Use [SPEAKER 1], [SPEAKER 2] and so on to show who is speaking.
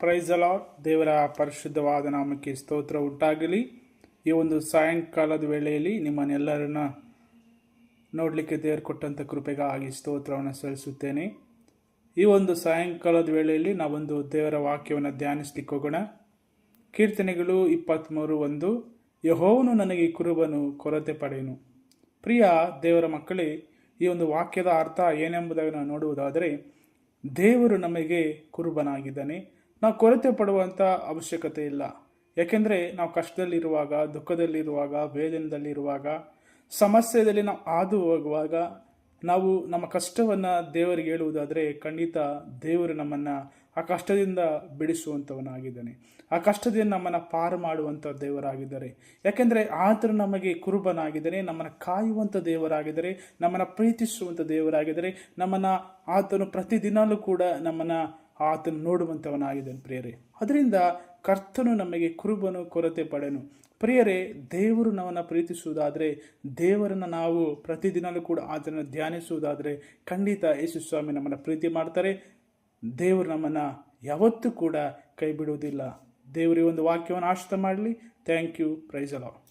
[SPEAKER 1] ಪ್ರೈಸಲ ದೇವರ ಪರಿಶುದ್ಧವಾದ ನಾಮಕ್ಕೆ ಸ್ತೋತ್ರ ಉಂಟಾಗಲಿ. ಈ ಒಂದು ಸಾಯಂಕಾಲದ ವೇಳೆಯಲ್ಲಿ ನಿಮ್ಮನ್ನೆಲ್ಲರನ್ನ ನೋಡಲಿಕ್ಕೆ ದೇವರು ಕೊಟ್ಟಂಥ ಕೃಪೆಗಾಗಿ ಸ್ತೋತ್ರವನ್ನು ಸಲ್ಲಿಸುತ್ತೇನೆ. ಈ ಒಂದು ಸಾಯಂಕಾಲದ ವೇಳೆಯಲ್ಲಿ ನಾವೊಂದು ದೇವರ ವಾಕ್ಯವನ್ನು ಧ್ಯಾನಿಸ್ಲಿಕ್ಕೆ ಹೋಗೋಣ. ಕೀರ್ತನೆಗಳು ಇಪ್ಪತ್ತ್ಮೂರು ಒಂದು. ಯಹೋವನು ನನಗೆ ಕುರುಬನು ಕೊರತೆ ಪಡೆಯನು. ಪ್ರಿಯ ದೇವರ ಮಕ್ಕಳೇ, ಈ ಒಂದು ವಾಕ್ಯದ ಅರ್ಥ ಏನೆಂಬುದನ್ನು ನೋಡುವುದಾದರೆ, ದೇವರು ನಮಗೆ ಕುರುಬನಾಗಿದ್ದಾನೆ. ನಾವು ಕೊರತೆ ಪಡುವಂಥ ಅವಶ್ಯಕತೆ ಇಲ್ಲ. ಯಾಕೆಂದರೆ ನಾವು ಕಷ್ಟದಲ್ಲಿರುವಾಗ, ದುಃಖದಲ್ಲಿರುವಾಗ ವೇದನದಲ್ಲಿರುವಾಗ ಸಮಸ್ಯೆಯಲ್ಲಿ ನಾವು ಹಾದು ಹೋಗುವಾಗ ನಾವು ನಮ್ಮ ಕಷ್ಟವನ್ನು ದೇವರಿಗೆ ಹೇಳುವುದಾದರೆ ಖಂಡಿತ ದೇವರು ನಮ್ಮನ್ನು ಆ ಕಷ್ಟದಿಂದ ಬಿಡಿಸುವಂಥವನಾಗಿದ್ದಾನೆ. ಆ ಕಷ್ಟದಿಂದ ನಮ್ಮನ್ನು ಪಾರು ಮಾಡುವಂಥ ದೇವರಾಗಿದ್ದಾರೆ. ಯಾಕೆಂದರೆ ಆತನು ನಮಗೆ ಕುರುಬನಾಗಿದ್ದರೆ ನಮ್ಮನ್ನು ಕಾಯುವಂಥ ದೇವರಾಗಿದ್ದರೆ, ನಮ್ಮನ್ನು ಪ್ರೀತಿಸುವಂಥ ದೇವರಾಗಿದ್ದರೆ, ನಮ್ಮನ್ನು ಆತನು ಪ್ರತಿದಿನಲೂ ಕೂಡ ನಮ್ಮನ್ನು ಆತನು ನೋಡುವಂಥವನಾಗಿದ್ದಾನೆ ಪ್ರಿಯರೇ. ಅದರಿಂದ ಕರ್ತನು ನಮಗೆ ಕುರುಬನು, ಕೊರತೆ ಪಡೆನು. ಪ್ರಿಯರೇ, ದೇವರು ನಮ್ಮನ್ನು ಪ್ರೀತಿಸುವುದಾದರೆ, ದೇವರನ್ನು ನಾವು ಪ್ರತಿದಿನಲೂ ಕೂಡ ಆತನ ಧ್ಯಾನಿಸುವುದಾದರೆ, ಖಂಡಿತ ಯೇಸು ಸ್ವಾಮಿ ನಮ್ಮನ್ನು ಪ್ರೀತಿ ಮಾಡ್ತಾರೆ. ದೇವರು ನಮ್ಮನ್ನು ಯಾವತ್ತೂ ಕೂಡ ಕೈ ಬಿಡುವುದಿಲ್ಲ ದೇವರಿಗೆ ಒಂದು ವಾಕ್ಯವನ್ನು ಆಶ್ರಿತ ಮಾಡಲಿ. Thank you price ಅಲಾವ್